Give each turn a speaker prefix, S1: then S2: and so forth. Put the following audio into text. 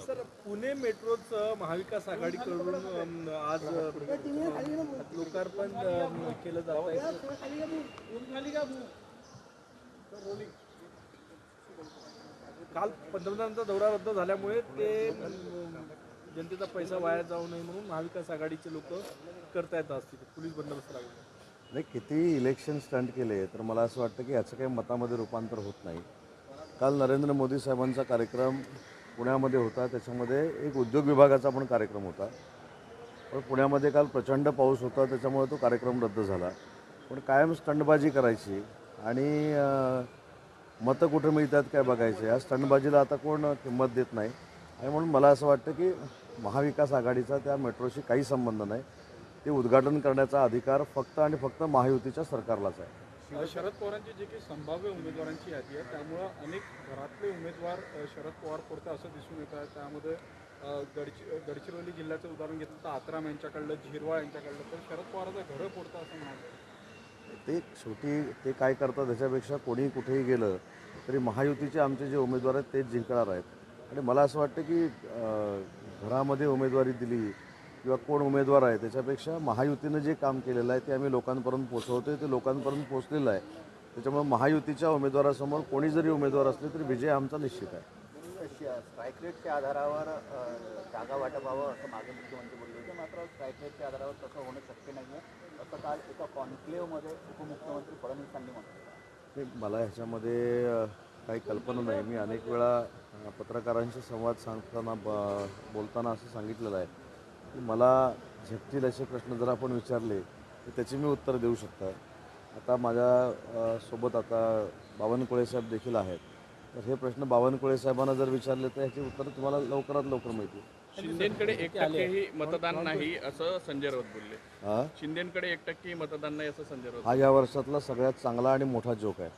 S1: Sir Pune मेट्रोचं महाविकास आघाडीकडून आज लोकार्पण केलं जात आहे. काल पंतप्रधानांचा दौरा रद्द झाल्यामुळे ते जनतेचा पैसा वाया जाऊ नये म्हणून महाविकास आघाडीचे लोक करतायत आज तिथे पोलीस बंदोबस्त लागला
S2: नाही किती इलेक्शन स्टंट केले तर मला असं वाटतं की याचं काही मतामध्ये रूपांतर होत नाही. काल नरेंद्र मोदी साहेबांचा कार्यक्रम पुण्यामध्ये होता. त्याच्यामध्ये एक उद्योग विभागाचा पण कार्यक्रम होता. पण पुण्यामध्ये काल प्रचंड पाऊस होता. त्याच्यामुळे तो कार्यक्रम रद्द झाला. पण कायम स्टंटबाजी करायची आणि मतं कुठं मिळतात काय बघायचे? या स्टंटबाजीला आता कोण किंमत देत नाही? आणि म्हणून मला असं वाटतं की महाविकास आघाडीचा त्या मेट्रोशी काही संबंध नाही. ते उद्घाटन करण्याचा अधिकार फक्त आणि फक्त महायुतीच्या सरकारलाच आहे.
S3: शरद पवारांची जी काही संभाव्य उमेदवारांची यादी आहे त्यामुळं अनेक घरातले उमेदवार शरद पवार पुरते असं दिसून येत आहे. त्यामध्ये गडचि गडचिरोली जिल्ह्याचं उदाहरण घेतलं तर आत्राम यांच्याकडलं झिरवाळ यांच्याकडलं तर शरद पवाराचं घरं पुरतं असं म्हणाले
S2: ते शेवटी ते काय करतात त्याच्यापेक्षा कोणी कुठेही गेलं तरी महायुतीचे आमचे जे उमेदवार आहेत तेच जिंकणार आहेत. आणि मला असं वाटतं की घरामध्ये उमेदवारी दिली किंवा कोण उमेदवार आहे त्याच्यापेक्षा महायुतीनं जे काम केलेलं आहे ते आम्ही लोकांपर्यंत पोचवतोय ते लोकांपर्यंत पोचलेलं आहे. त्याच्यामुळे महायुतीच्या उमेदवारासमोर कोणी जरी उमेदवार असले तरी विजय आमचा निश्चित आहे.
S4: स्ट्राईक रेटच्या आधारावर जागा वाटपावं असं मागे मुख्यमंत्री बोलले होते मात्र स्ट्राईक रेटच्या आधारावर तसं होणं शक्य नाही आहे असं काल एका कॉन्क्लेव्हमध्ये उपमुख्यमंत्री फडणवीसांनी म्हटलं
S2: ते मला ह्याच्यामध्ये काही कल्पना नाही. मी अनेक वेळा पत्रकारांशी संवाद सांगताना ब बोलताना असं सांगितलेलं आहे. की मला झेपतील असे प्रश्न जर आपण विचारले तर त्याची मी उत्तर देऊ शकतो. आता माझ्या सोबत आता बावनकुळे साहेब देखील आहेत. तर हे प्रश्न बावनकुळे साहेबांना जर विचारले तर ह्याची उत्तर तुम्हाला लवकरात लवकर मिळतील
S5: शिंदेकडे एक टक्केही मतदान नाही असं संजय राऊत बोलले.
S2: हा?
S5: शिंदेकडे एक टक्केही मतदान नाही असं संजय राऊत
S2: हा या वर्षातला सगळ्यात चांगला आणि मोठा जोक आहे.